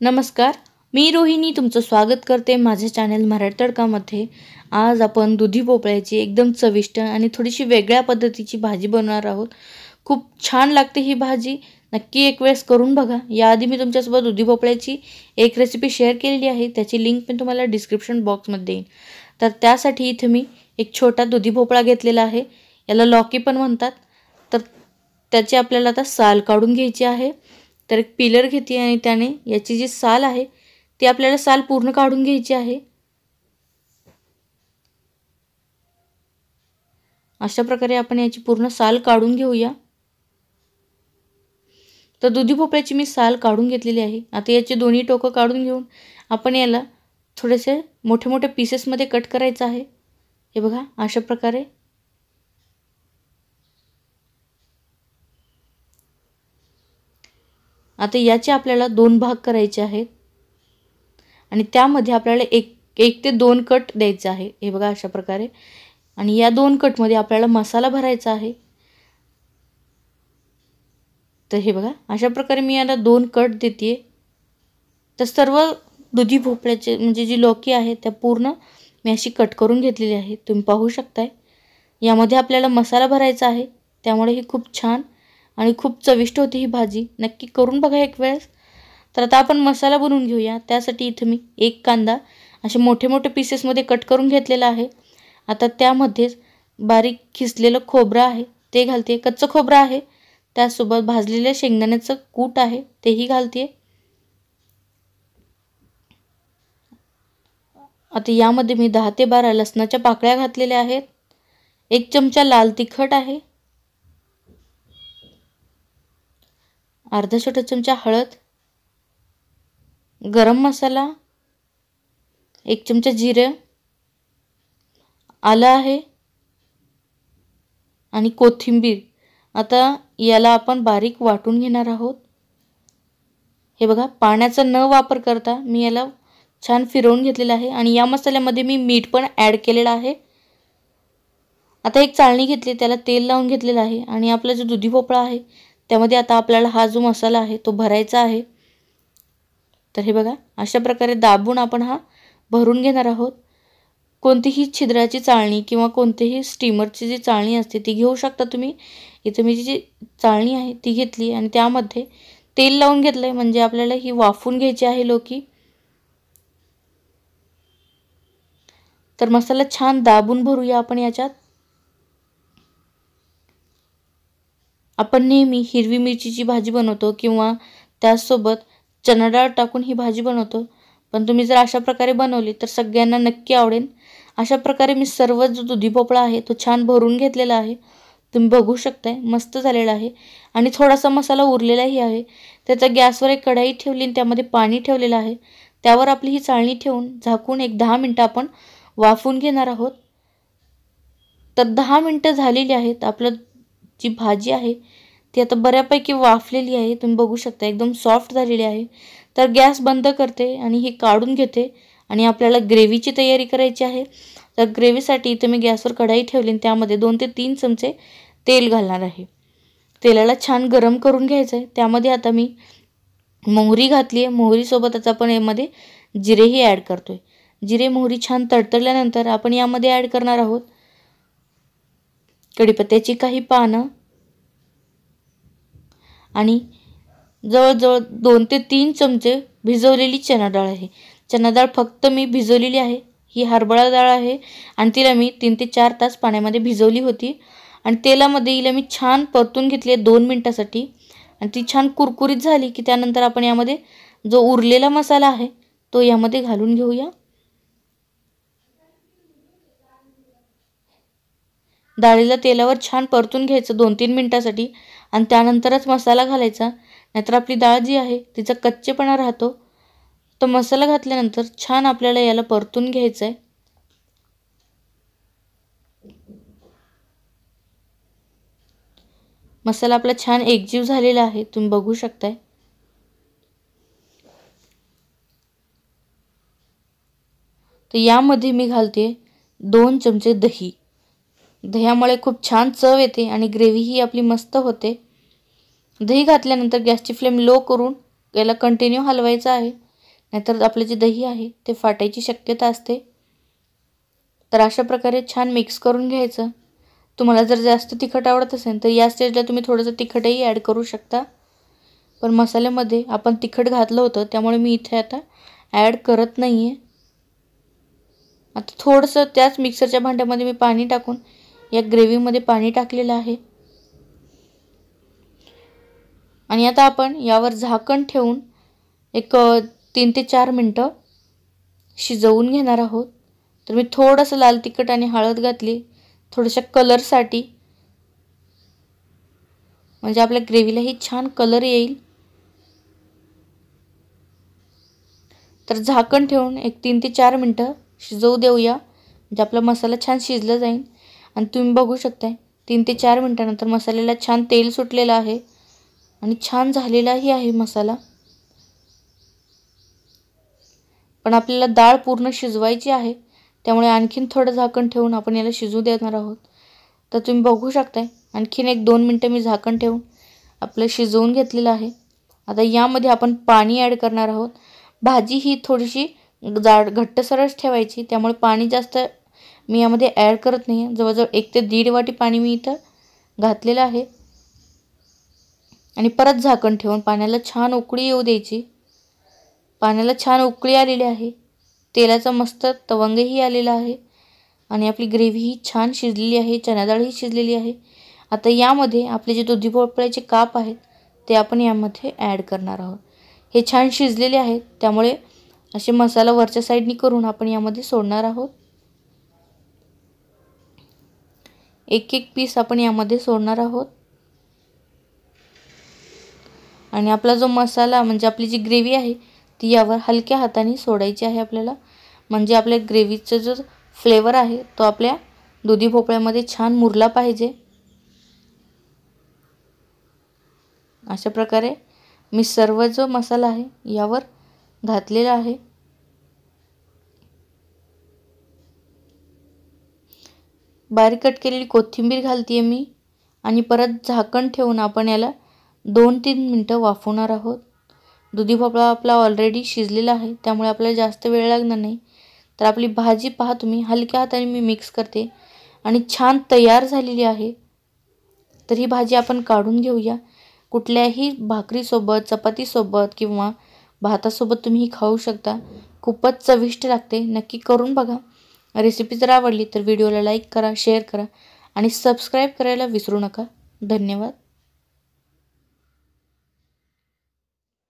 नमस्कार मी रोहिणी तुमचं स्वागत करते माझ्या चॅनल मराठी तडकामध्ये. आज आपण दुधी भोपळ्याची एकदम चविष्ट आणि थोडीशी वेगळ्या पद्धतीची भाजी बनवणार आहोत. खूप छान लागते ही भाजी. नक्की एक वेळेस करून बघा. याआधी मी तुमच्यासोबत दुधी भोपळ्याची एक रेसिपी शेअर केलेली आहे. त्याची लिंक मी तुम्हाला डिस्क्रिप्शन बॉक्समध्ये देईन तर त्यासाठी इथे मी एक छोटा दुधी भोपळा घेतलेला आहे. याला लॉकी पण म्हणतात. तर त्याची आपल्याला आता साल काढून घ्यायची आहे. तर एक पिलर घेते आणि त्याने याची जी साल आहे ती आपल्याला साल पूर्ण काढून घ्यायची आहे. अशा प्रकारे आपण याची पूर्ण साल काढून घेऊया. तर दुधी भोपळ्याची मी साल काढून घेतलेली आहे. आता याची दोन्ही टोकं काढून घेऊन आपण याला थोडेसे मोठे मोठे पीसेसमध्ये कट करायचं आहे. हे बघा अशा प्रकारे आता याचे आपल्याला दोन भाग करायचे आहेत. आणि त्यामध्ये आपल्याला एक एक ते दोन कट द्यायचे आहे. हे बघा अशा प्रकारे. आणि या दोन कटमध्ये आपल्याला मसाला भरायचा आहे. तर हे बघा अशा प्रकारे मी याला दोन कट देते तर सर्व दुधी भोपळ्याचे म्हणजे जी लोकी आहे त्या पूर्ण मी अशी कट करून घेतलेली आहे. तुम्ही पाहू शकताय. यामध्ये आपल्याला मसाला भरायचा आहे. त्यामुळे ही खूप छान आणि खूप चविष्ट होती ही भाजी. नक्की करून बघा एक वेळेस. तर आता आपण मसाला बनवून घेऊया. त्यासाठी इथं मी एक कांदा असे मोठे मोठे पीसेसमध्ये कट करून घेतलेला आहे. आता त्यामध्येच बारीक खिसलेलं खोबरं आहे ते घालते. कच्चं खोबरं आहे. त्यासोबत भाजलेल्या शेंगदाण्याचं कूट आहे तेही घालते. आता यामध्ये मी दहा ते बारा लसणाच्या पाकळ्या घातलेल्या आहेत. एक चमचा लाल तिखट आहे. अर्धा छोटा चमचा हळद गरम मसाला एक चमचा जिरं आलं आहे आणि कोथिंबीर. आता याला आपण बारीक वाटून घेणार आहोत. हे बघा पाण्याचा न वापर करता मी याला छान फिरवून घेतलेलं आहे आणि या मसाल्यामध्ये मी मीठ पण ॲड केलेलं आहे. आता एक चाळणी घेतली त्याला तेल लावून घेतलेलं आहे आणि आपला जो दुधी भोपळा आहे त्यामध्ये आता आपल्याला हा जो मसाला आहे तो भरायचा आहे. तर हे बघा अशा प्रकारे दाबून आपण हा भरून घेणार आहोत. कोणतीही छिद्राची चाळणी किंवा कोणतीही स्टीमरची जी चाळणी असते ती घेऊ शकता तुम्ही. इथं मी जी चाळणी आहे ती घेतली आणि त्यामध्ये तेल लावून घेतलं आहे म्हणजे आपल्याला ही वाफून घ्यायची आहे लोकी. तर मसाला छान दाबून भरूया आपण याच्यात. आपण नेहमी हिरवी मिरचीची भाजी बनवतो किंवा त्याचसोबत चणाडाळ टाकून ही भाजी बनवतो. पण तुम्ही जर अशा प्रकारे बनवली तर सगळ्यांना नक्की आवडेल. अशा प्रकारे मी सर्व जो दुधी भोपळा आहे तो छान भरून घेतलेला आहे. तुम्ही बघू शकताय मस्त झालेला आहे. आणि थोडासा मसाला उरलेलाही आहे. त्याचा गॅसवर एक कढाई ठेवली आणि त्यामध्ये पाणी ठेवलेलं आहे. त्यावर आपली ही चाळणी ठेवून झाकून एक दहा मिनटं आपण वाफून घेणार आहोत. तर दहा मिनटं झालेली आहेत. आपलं जी भाजी आहे ती आता बऱ्यापैकी वाफलेली आहे. तुम्ही बघू शकता एकदम सॉफ्ट झालेली आहे. तर गॅस बंद करते आणि ही काढून घेते आणि आपल्याला ग्रेव्हीची तयारी करायची आहे. तर ग्रेव्हीसाठी इथं मी गॅसवर कढाई ठेवली आणि त्यामध्ये दोन ते तीन चमचे तेल घालणार आहे. तेलाला छान गरम करून घ्यायचं आहे. त्यामध्ये आता मी मोहरी घातली आहे. मोहरीसोबतच आपण यामध्ये जिरेही ॲड करतो आहे जिरे मोहरी छान तडतडल्यानंतर आपण यामध्ये ॲड करणार आहोत. कढीपत्त्याची काही पानं. आणि जवळजवळ दोन ते तीन चमचे भिजवलेली चना डाळ आहे. चना डाळ फक्त मी भिजवलेली आहे. ही हरभरा डाळ आहे आणि तिला मी तीन ते चार तास पाण्यामध्ये भिजवली होती. आणि तेलामध्ये हिला मी छान परतून घेतली आहे दोन मिनटासाठी. आणि ती छान कुरकुरीत झाली की त्यानंतर आपण यामध्ये जो उरलेला मसाला आहे तो यामध्ये घालून घेऊया. डाळीला तेलावर छान परतून घ्यायचं दोन तीन मिनटासाठी आणि त्यानंतरच मसाला घालायचा. नाहीतर आपली डाळ जी आहे तिचा कच्चेपणा राहतो. तो मसाला घातल्यानंतर छान आपल्याला याला परतून घ्यायचं आहे मसाला आपला छान एकजीव झालेला आहे तुम्ही बघू शकताय. तर यामध्ये मी घालते दोन चमचे दही. दह्यामुळे खूप छान चव येते आणि ग्रेव्हीही आपली मस्त होते. दही घातल्यानंतर गॅसची फ्लेम लो करून याला कंटिन्यू हलवायचं आहे. नाहीतर आपलं जे दही आहे ते फाटायची शक्यता असते. तर अशा प्रकारे छान मिक्स करून घ्यायचं. तुम्हाला जर जास्त तिखट आवडत असेल तर या स्टेजला तुम्ही थोडंसं तिखटही ॲड करू शकता. पण मसाल्यामध्ये आपण तिखट घातलं होतं त्यामुळे मी इथे आता ॲड करत नाही आहे आता थोडंसं त्याच मिक्सरच्या भांड्यामध्ये मी पाणी टाकून या ग्रेव्हीमध्ये पाणी टाकलेलं आहे. आणि आता आपण यावर झाकण ठेवून एक तीन ते चार मिनटं शिजवून घेणार आहोत. तर मी थोडंसं लाल तिखट आणि हळद घातली. थोडंशा कलरसाठी. म्हणजे आपल्या ग्रेव्हीलाही छान कलर येईल. तर झाकण ठेवून एक तीन ते चार मिनटं शिजवू देऊया. म्हणजे आपला मसाला छान शिजला जाईल. आणि तुम्ही बघू शकताय तीन ते चार मिनटानंतर मसाल्याला छान तेल सुटलेलं आहे आणि छान झालेलाही आहे मसाला. पण आपल्याला डाळ पूर्ण शिजवायची आहे त्यामुळे आणखीन थोडं झाकण ठेवून आपण याला शिजू देणार आहोत. तर तुम्ही बघू शकताय आणखीन एक दोन मिनटं मी झाकण ठेवून आपलं शिजवून घेतलेलं आहे. आता यामध्ये आपण पाणी ॲड करणार आहोत. भाजी ही थोडीशी जाड घट्टसरच ठेवायची त्यामुळे पाणी जास्त मी यामध्ये ॲड करत नाही आहे जवळजवळ एक ते दीड वाटी पाणी मी इथं घातलेलं आहे. आणि परत झाकण ठेवून पाण्याला छान उकळी येऊ द्यायची. पाण्याला छान उकळी आलेली आहे. तेलाचा मस्त तवंगही आलेला आहे. आणि आपली ग्रेव्ही छान शिजलेली आहे. चणाडाळही शिजलेली आहे. आता यामध्ये आपले जे दुधी भोपळ्याचे काप आहेत ते आपण यामध्ये ॲड करणार आहोत. हे छान शिजलेले आहेत. त्यामुळे असे मसाला वरच्या साईडनी करून आपण यामध्ये सोडणार आहोत. एक एक पीस आपण यामध्ये सोडणार आहोत. आणि आपला जो मसाला म्हणजे आपली जी ग्रेव्ही आहे ती यावर हलक्या हाताने सोडायची आहे आपल्याला. म्हणजे आपल्या ग्रेव्हीचा जो फ्लेवर आहे तो आपल्या दुधी भोपळ्यामध्ये छान मुरला पाहिजे. अशा प्रकारे मी सर्व जो मसाला आहे यावर घातलेला आहे. बारीक कट केलेली कोथिंबीर घालते मी. आणि परत झाकण ठेवून आपण याला दोन तीन मिनटं वाफवणार आहोत. दुधी भोपळा आपला ऑलरेडी शिजलेला आहे त्यामुळे आपल्याला जास्त वेळ लागणार नाही. तर आपली भाजी पहा तुम्ही हलक्या हाताने मी मिक्स करते. आणि छान तयार झालेली आहे. तर ही भाजी आपण काढून घेऊया. कुठल्याही भाकरीसोबत चपातीसोबत किंवा भातासोबत तुम्ही ही खाऊ शकता. खूपच चविष्ट लागते. नक्की करून बघा. रेसिपी जर आवडली तर व्हिडिओला लाईक करा शेअर करा आणि सबस्क्राईब करायला विसरू नका. धन्यवाद.